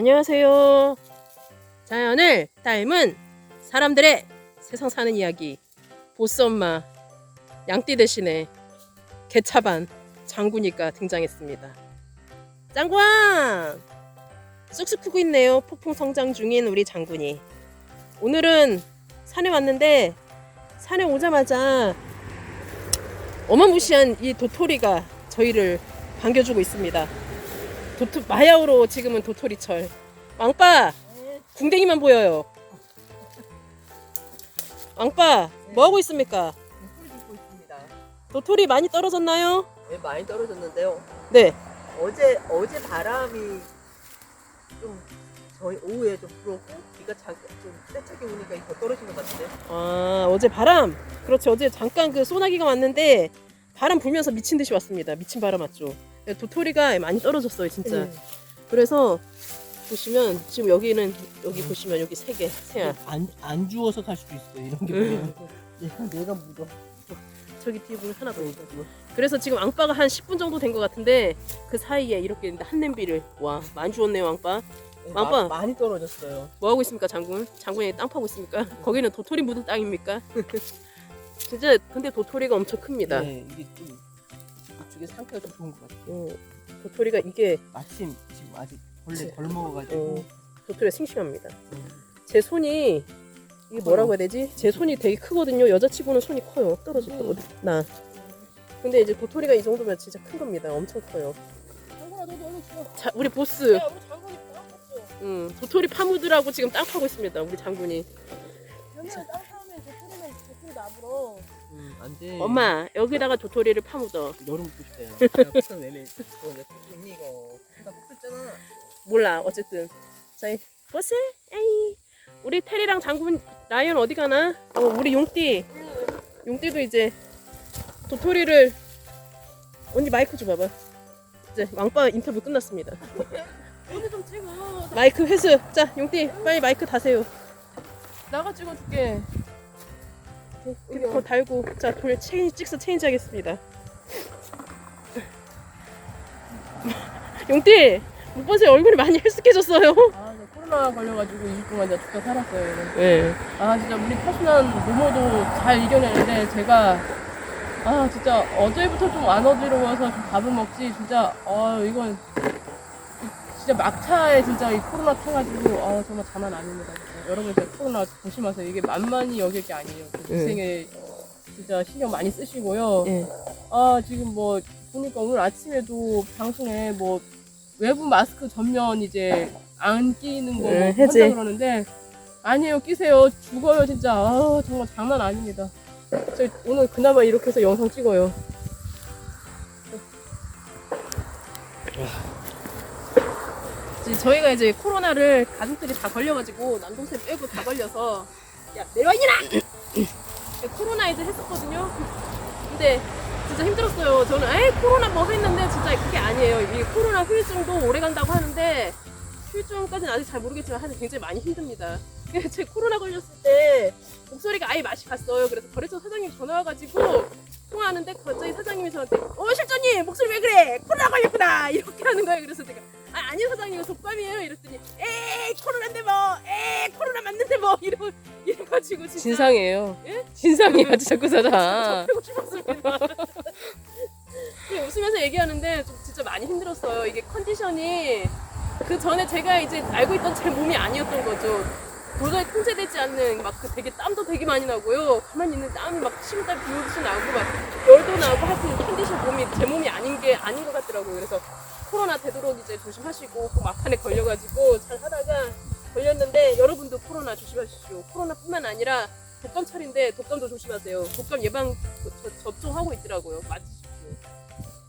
안녕하세요. 자연을 닮은 사람들의 세상 사는 이야기. 보스 엄마 양띠 대신에 개차반 장군이가 등장했습니다. 짱구왕! 쑥쑥 크고 있네요. 폭풍 성장 중인 우리 장군이. 오늘은 산에 왔는데 산에 오자마자 어마무시한 이 도토리가 저희를 반겨주고 있습니다. 도토, 마야오로 지금은 도토리철. 왕빠! 궁뎅이만 보여요. 왕빠, 뭐 하고 있습니까? 소리 듣고 있습니다. 도토리 많이 떨어졌나요? 네, 많이 떨어졌는데요. 네. 어제 어제 바람이 좀 저희 오후에 좀 불었고 비가 자, 좀 세차게 오니까 더 떨어진 것 같은데. 아, 어제 바람. 그렇지. 어제 잠깐 그 소나기가 왔는데 바람 불면서 미친 듯이 왔습니다. 미친 바람 왔죠. 네, 도토리가 많이 떨어졌어요, 진짜. 네. 그래서 보시면 지금 여기는 여기 보시면 여기 세 개, 세 알. 안, 안 주워서 갈 수도 있어 이런 게 음. 보면 얘가 내가 묻어 저기 뒤에 보면 하나 더 있고. 그래서 지금 앙빠가 한 10분 정도 된 것 같은데 그 사이에 이렇게 한 냄비를 와 많이 주웠네요 앙빠. 왕빠. 마- 많이 떨어졌어요 뭐 하고 있습니까 장군? 장군이 땅 파고 있습니까? 거기는 도토리 묻은 땅입니까? 진짜 근데 도토리가 엄청 큽니다. 네 이게 좀 이쪽에 상태가 좀 좋은 것 같아요 어, 도토리가 이게 마침 지금 아직 벌레 네. 덜 먹어가지고 어, 도토리가 싱싱합니다. 음. 제 손이 이게 뭐라고 해야 되지? 제 손이 되게 크거든요. 여자치고는 손이 커요. 때 음. 나. 근데 이제 도토리가 이 정도면 진짜 큰 겁니다. 엄청 커요. 장군아 너도 얼른. 자, 우리 보스. 야 우리 장군이 나왔어. 음, 도토리 파무드라고 지금 땅 파고 있습니다. 우리 장군이. 연애 땅 파면 도토리는 도토리 나불어. 음, 안 돼 엄마, 여기다가 도토리를 파묻어. 여름 먹고 싶어요 푸천 내내 언니 이거 나 붙었잖아. 몰라. 어쨌든. 자, 보스. 에이. 우리 테리랑 장군 라이언 어디 가나? 어, 우리 용띠. 용띠도 이제 도토리를 언니 마이크 좀 봐봐. 이제 왕빠 인터뷰 끝났습니다. 언니 좀 찍어. 마이크 회수. 자, 용띠 빨리 마이크 다세요. 나가 찍어줄게. 더 달고. 자, 돌 체인 찍서 체인지 하겠습니다. 용띠 못 보세요. 얼굴이 많이 헬쓱해졌어요. 아, 저 코로나 걸려가지고 2주 동안 진짜 죽다 살았어요. 이거. 네. 아, 진짜 우리 타순한 모모도 잘 이겨내는데 제가 아, 진짜 어제부터 좀 안 어지러워서 좀 밥을 먹지 진짜 아, 이건 진짜 막차에 진짜 이 코로나 타가지고 아, 정말 장난 아닙니다. 진짜. 여러분 진짜 코로나 조심하세요. 이게 만만히 여길 게 아니에요. 그 네. 위생에 진짜 신경 많이 쓰시고요. 예. 아 지금 뭐 보니까 오늘 아침에도 방송에 뭐 외부 마스크 전면 이제 안 끼는 거 네, 뭐 해제. 한다 그러는데 아니에요 끼세요 죽어요 진짜 아 정말 장난 아닙니다 저 오늘 그나마 이렇게 해서 영상 찍어요 이제 저희가 이제 코로나를 가족들이 다 걸려가지고 남동생 빼고 다 걸려서 야 내려와 이라 코로나 이제 했었거든요 근데 진짜 힘들었어요. 저는 에이 코로나 뭐 했는데 진짜 그게 아니에요. 이 코로나 후유증도 오래 간다고 하는데 후유증까지는 아직 잘 모르겠지만 하여튼 굉장히 많이 힘듭니다. 제 코로나 걸렸을 때 목소리가 아예 맛이 갔어요. 그래서 거래처 사장님 전화 와가지고 통화하는데 갑자기 사장님이 저한테 어 실장님 목소리 왜 그래? 코로나 걸렸구나 이렇게 하는 거예요. 그래서 제가 아 아니요 사장님 이거 독감이에요 이랬더니 에이 코로나인데 뭐 에이 코로나 맞는데 뭐 이러 이래가지고 진짜 진상이에요. 예? 진상이야, 그 사장. 접히고 싶었습니다. 그냥 웃으면서 얘기하는데 좀 진짜 많이 힘들었어요. 이게 컨디션이 그 전에 제가 이제 알고 있던 제 몸이 아니었던 거죠. 도저히 통제되지 않는 막 그 되게 땀도 되게 많이 나고요. 가만히 있는 땀이 막 식은땀 비 오듯이 나고 막 열도 나고 하여튼 컨디션 몸이 제 몸이 아닌 게 아닌 것 같더라고요. 그래서 코로나 되도록 이제 조심하시고 꼭 막판에 걸려가지고 잘 하다가 걸렸는데 여러분도 코로나 조심하십시오. 코로나뿐만 아니라 독감 철인데 독감도 조심하세요. 독감 예방 저- 접종하고 있더라고요. 맞으십시오.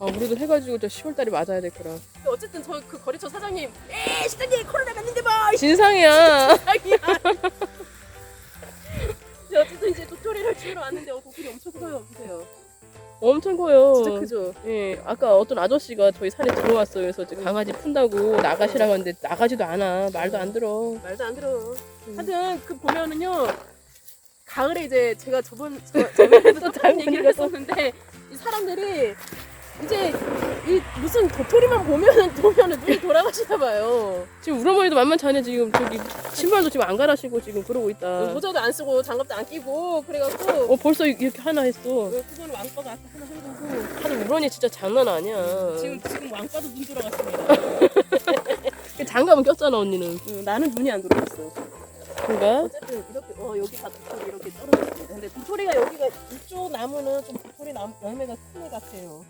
아, 우리도 해가지고 저 10월달에 맞아야 될 거라. 근데 어쨌든 저 그 거래처 사장님, 에 시장님 코로나 맞는데 뭐 진상이야. 자기야. 어쨌든 이제 도토리를 주우러 왔는데 어, 도토리 엄청 커요. 보세요. 엄청 커요. 진짜 크죠. 예, 아까 어떤 아저씨가 저희 산에 들어왔어요. 그래서 이제 강아지 푼다고 나가시라고 하는데 나가지도 않아. 말도 안 들어. 말도 안 들어. 하여튼 그 보면은요 가을에 이제 제가 저번 저, 저번에도 또 다른 얘기를. 했었는데 이 사람들이 이제 이 무슨 도토리만 보면은 보면은 눈이 돌아가시나 봐요. 지금 우리 어머니도 만만치 않네 지금 저기 신발도 지금 안 갈아시고 지금 그러고 있다. 모자도 안 쓰고 장갑도 안 끼고 그래갖고 어 벌써 이렇게 하나 했어. 그거는 왕빠가 아까 하나 한 거고 하도 우리 언니 진짜 장난 아니야. 지금 지금 왕빠도 눈 돌아갔습니다. 장갑은 꼈잖아 언니는. 응, 나는 눈이 안 돌아갔어. 그런가? 어쨌든 이렇게 어 여기 다 도토리 이렇게 떨어졌습니다. 근데 도토리가 여기가 이쪽 나무는 좀 도토리 나무 열매가 큰 애 같아요.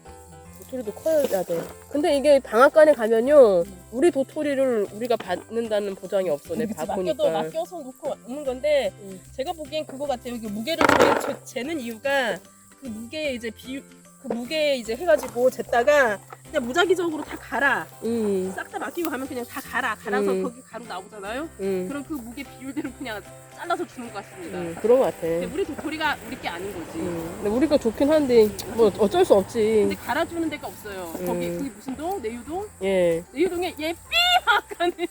도토리도 커야 돼. 근데 이게 방앗간에 가면요, 우리 도토리를 우리가 받는다는 보장이 없어. 내 그치. 맡겨도 맡겨서 놓고 놓는 건데 응. 제가 보기엔 그거 같아요. 이게 무게를 재- 재는 이유가 그 무게에 이제 비 그 무게에 이제 해가지고 쟀다가 그냥 무작위적으로 다 갈아 응, 싹다 맡기고 가면 그냥 다 갈아 갈아서 음. 거기 가루 나오잖아요. 응, 그럼 그 무게 비율대로 그냥 잘라서 주는 것 같습니다. 응, 그런 것 같아. 근데 우리 도토리가 우리 게 아닌 거지. 응. 근데 우리가 좋긴 한데, 뭐 어쩔 수 없지. 근데 갈아주는 데가 없어요. 음. 거기 그게 무슨 동? 내유동? 예. 내유동에 얘 삐막하는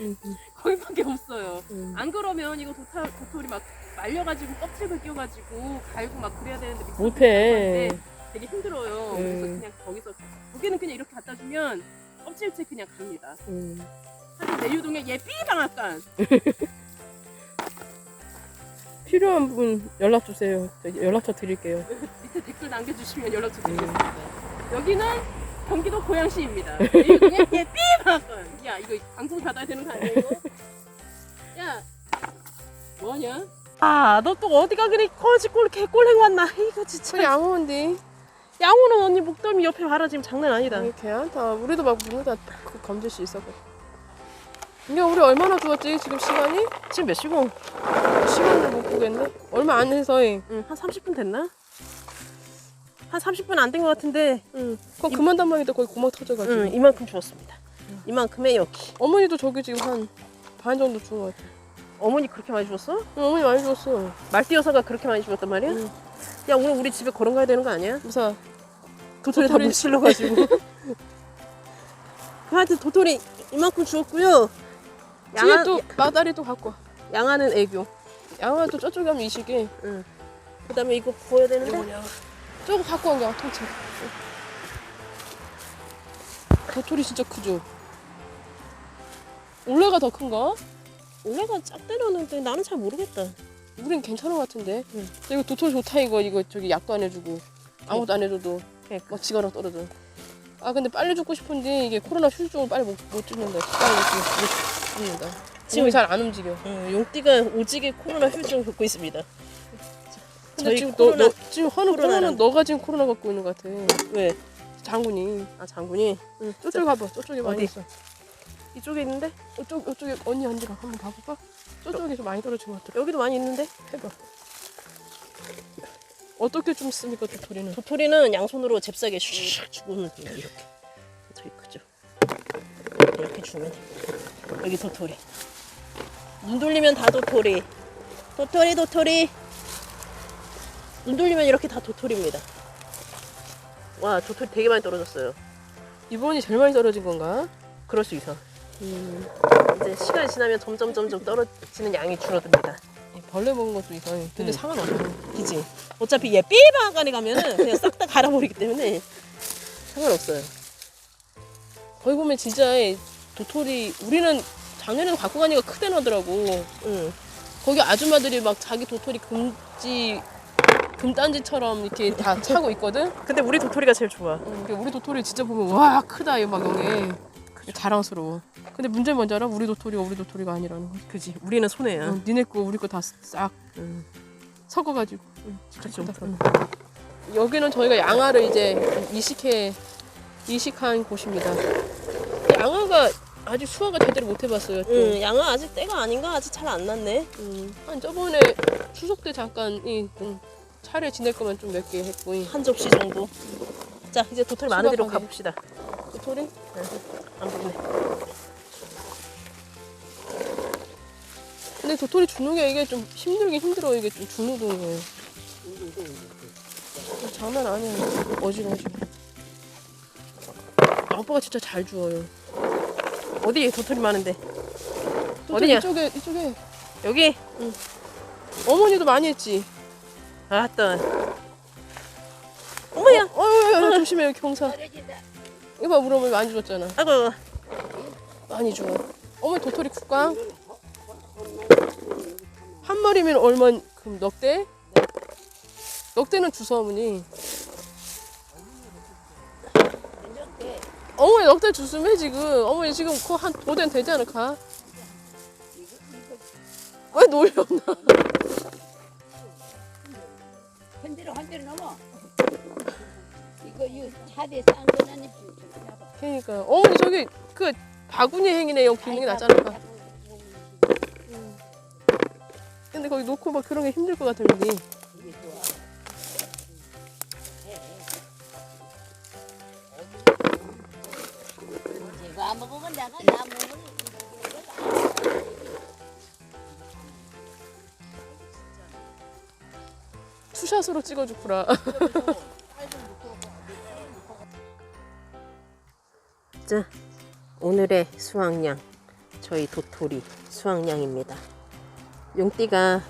응, 응, 거기밖에 없어요. 응. 안 그러면 이거 도타, 도토리 막 말려가지고 껍질을 끼워가지고 갈고 막 그래야 되는데 못해. 되게 힘들어요. 음. 그래서 그냥 거기서 거기는 그냥 이렇게 갖다 주면 껍질째 그냥 갑니다. 응. 하긴 내유동에 얘 삐방앗간 필요한 분 연락 주세요. 저 연락처 드릴게요. 밑에 댓글 남겨주시면 연락처 드리겠습니다. 여기는 경기도 고양시입니다. 내유동에 얘 삐방앗간 야 이거 방송 받아야 되는 거 아니야 이거? 야 뭐하냐? 아, 너 또 어디가 그래? 거지 꼴 개꼴 행 왔나? 이거 진짜. 그래 양호한데. 양호는 언니 목덜미 옆에 봐라 지금 장난 아니다. 아니 걔한테 우리도 막 물다 그 건질 수 있었거든. 이게 우리 얼마나 좋았지 지금 시간이? 지금 몇 시고? 시간을 못 보겠네. 얼마 안 해서 잉. 응, 한 30분 됐나? 한 30분 안 된 것 같은데, 응. 그거 그만 담방이다 거기 구멍 터져가지고. 응, 이만큼 주었습니다. 이만큼의 여기. 어머니도 저기 지금 한 반 정도 준것 같아. 어머니 그렇게 많이 주었어? 응, 어머니 많이 줬어. 말띠 여사가 그렇게 많이 주었단 말이야? 응. 야, 오늘 우리 집에 걸어 가야 되는 거 아니야? 무사. 도토리 다. 못 실러가지고. 하여튼 도토리 이만큼 주었고요. 뒤에 양아, 또 마다리 또 갖고 와. 양아는 애교. 양아 또 저쪽에 가면 이식에. 응. 그 다음에 이거 구워야 되는데. 저거 갖고 온게 통째. 도토리 진짜 크죠? 올해가 더 큰가? 올해가 짝대라는데 나는 잘 모르겠다. 우린 괜찮은 것 같은데. 응. 이거 도토리 좋다 이거 이거 저기 약도 안 해주고 아무것도 안 해줘도 막 지가락 떨어져. 아 근데 빨리 죽고 싶은데 이게 코로나 휴유증을 빨리 못, 못 죽는다. 빨리 못, 죽- 못 죽는다. 지금- 지금 잘 안 움직여. 응, 용띠가 오지게 코로나 휴증 겪고 있습니다. 근데 지금 코로나- 너, 너 지금 하는 코로나는- 너가 지금 코로나 갖고 있는 것 같아. 왜? 장군이. 아 장군이 응. 저쪽 가봐. 저쪽에 많이 어디? 있어. 이쪽에 있는데 이쪽 이쪽에 언니 앉으라 한번 봐볼까? 저쪽에 좀 많이 떨어진 것 같아. 여기도 많이 있는데 해봐. 어떻게 좀 씁니까 도토리는? 도토리는 양손으로 잽싸게 슉 주고는 돼요 이렇게. 도토리 크죠? 이렇게 주면 돼 여기 도토리. 눈 돌리면 다 도토리. 도토리 도토리. 눈 돌리면 이렇게 다 도토리입니다. 와 도토리 되게 많이 떨어졌어요. 이번이 제일 많이 떨어진 건가? 그럴 수 있어. 음. 이제 시간이 지나면 점점 점점 떨어지는 양이 줄어듭니다 벌레 먹은 것도 있어. 근데 응. 상관없어. 그지 어차피 얘 삐방간에 가면은 그냥 싹 다 갈아버리기 때문에 상관없어요 거기 보면 진짜 도토리 우리는 작년에도 갖고 가니까 크대 나더라고. 응. 거기 아줌마들이 막 자기 도토리 금지 금단지처럼 이렇게 다 차고 있거든. 근데 우리 도토리가 제일 좋아 근데 우리 도토리 진짜 보면 와 크다 이막 여기 자랑스러워. 근데 문제 뭔지 알아? 우리 도토리가 우리 도토리가 아니라는 거. 그지 우리는 손해야 어, 니네 거 우리 거 다 싹 응. 섞어가지고. 응, 진짜 그치, 크다. 응. 여기는 저희가 양아를 이제 이식해 이식한 곳입니다. 양아가 아직 수화가 제대로 못 해봤어요. 또. 응, 양아 아직 때가 아닌가? 아직 잘 안 났네. 음, 한 저번에 추석 때 잠깐 이 음, 차례 지낼 거면 좀몇 개 했고 이 한 접시 정도. 자, 이제 도토리 많은 데로 수박하게. 가봅시다. 도토리 안 보이네. 근데 도토리 죽는 게 이게 좀 힘들긴 힘들어 이게 좀 죽는 동이에요. 장난 아니에요. 어지러워지고. 아빠가 진짜 잘 주워요. 어디 도토리 많은데? 도토리 어디냐? 이쪽에 이쪽에 여기? 어머니도 많이 했지. 아따. 어머야. 어, 어, 어, 조심해 여기 경사. 떨어진다. 이거 봐 물어보면 많이 죽었잖아. 아이고. 많이 죽어. 어머 도토리 국광. 한 마리면 얼마큼 넉 대? 넉 대는 주소 어머니. 어머니 넉 대 주스매 지금. 어머니 지금 그거 한 도된 되지 않을까? 왜 놀렸나? 흔들어 흔들어 넘어. 차대 싼 거는 그러니까 어머니 저기 그 바구니 행이네 여기 비는 게 않을까? 근데 거기 놓고 막 그런 게 힘들 것 같아 여기. 제가 안 먹으면 내가 나 먹으면 투샷으로 찍어주구라. 자, 오늘의 수확량. 저희 도토리 수확량입니다. 용띠가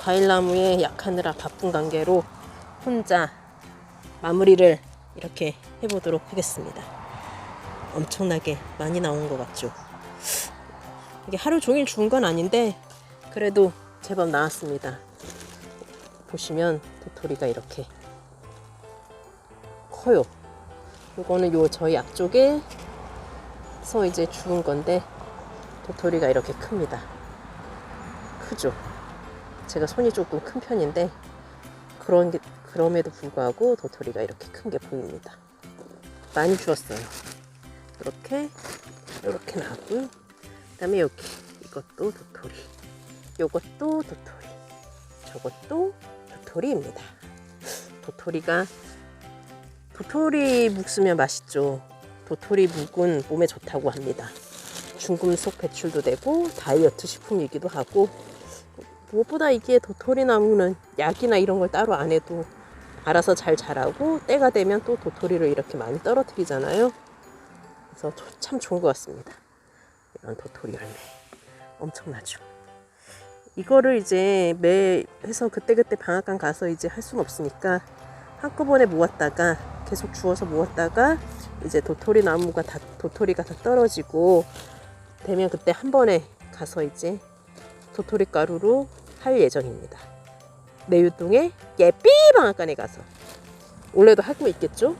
과일나무에 약하느라 바쁜 관계로 혼자 마무리를 이렇게 해보도록 하겠습니다. 엄청나게 많이 나온 것 같죠? 이게 하루 종일 주운 건 아닌데 그래도 제법 나왔습니다. 보시면 도토리가 이렇게 커요. 이거는 요 저희 앞쪽에 서 이제 주운 건데 도토리가 이렇게 큽니다. 크죠? 제가 손이 조금 큰 편인데 그런 게 그럼에도 불구하고 도토리가 이렇게 큰 게 보입니다. 많이 주었어요. 이렇게 이렇게 나오고 그다음에 여기 이것도 도토리, 요것도 도토리, 저것도 도토리입니다. 도토리가 도토리 묵 쓰면 맛있죠. 도토리 묵은 몸에 좋다고 합니다. 중금속 배출도 되고 다이어트 식품이기도 하고 무엇보다 이게 도토리 나무는 약이나 이런 걸 따로 안 해도 알아서 잘 자라고 때가 되면 또 도토리를 이렇게 많이 떨어뜨리잖아요. 그래서 조- 참 좋은 것 같습니다. 이런 도토리 열매 엄청나죠. 이거를 이제 매 해서 그때그때 방앗간 가서 이제 할 수는 없으니까 한꺼번에 모았다가 계속 주워서 모았다가 이제 도토리 나무가 다 도토리가 다 떨어지고 되면 그때 한 번에 가서 이제 도토리 가루로 할 예정입니다. 내유동의 예삐 방앗간에 가서 올해도 하고 있겠죠?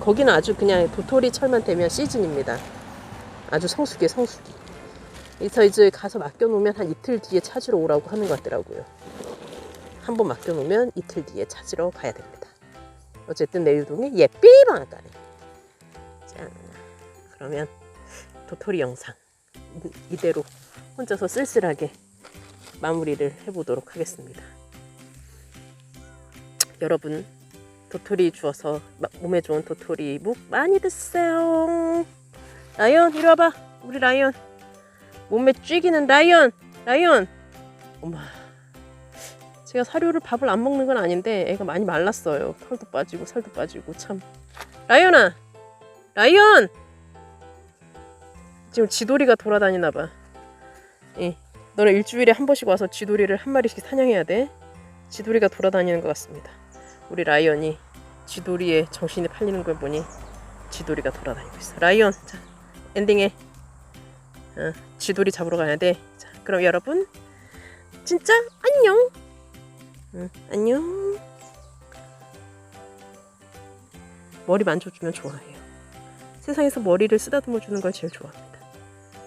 거기는 아주 그냥 도토리 철만 되면 시즌입니다. 아주 성수기 성수기. 그래서 이제 가서 맡겨놓으면 한 이틀 뒤에 찾으러 오라고 하는 것 같더라고요. 한 번 맡겨놓으면 이틀 뒤에 찾으러 가야 됩니다. 어쨌든 내유동의 예삐 방앗간에. 자, 그러면 도토리 영상 이- 이대로 혼자서 쓸쓸하게 마무리를 해보도록 하겠습니다. 여러분 도토리 주워서 마- 몸에 좋은 도토리 묵 많이 드세요. 라이언 이리 와봐. 우리 라이언 몸에 쥐기는 라이언 라이언. 엄마 제가 사료를 밥을 안 먹는 건 아닌데 애가 많이 말랐어요. 털도 빠지고 살도 빠지고 참. 라이언아 라이언 지금 쥐돌이가 돌아다니나 봐. 예. 너는 일주일에 한 번씩 와서 쥐돌이를 한 마리씩 사냥해야 돼. 쥐돌이가 돌아다니는 것 같습니다. 우리 라이언이 쥐돌이에 정신이 팔리는 걸 보니 쥐돌이가 돌아다니고 있어. 라이언, 자 엔딩해. 어, 쥐돌이 잡으러 가야 돼. 자, 그럼 여러분 진짜 안녕. 응, 안녕. 머리 만져주면 좋아해요. 세상에서 머리를 쓰다듬어 주는 걸 제일 좋아합니다.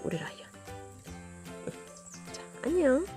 우리 라이언. 자, 안녕.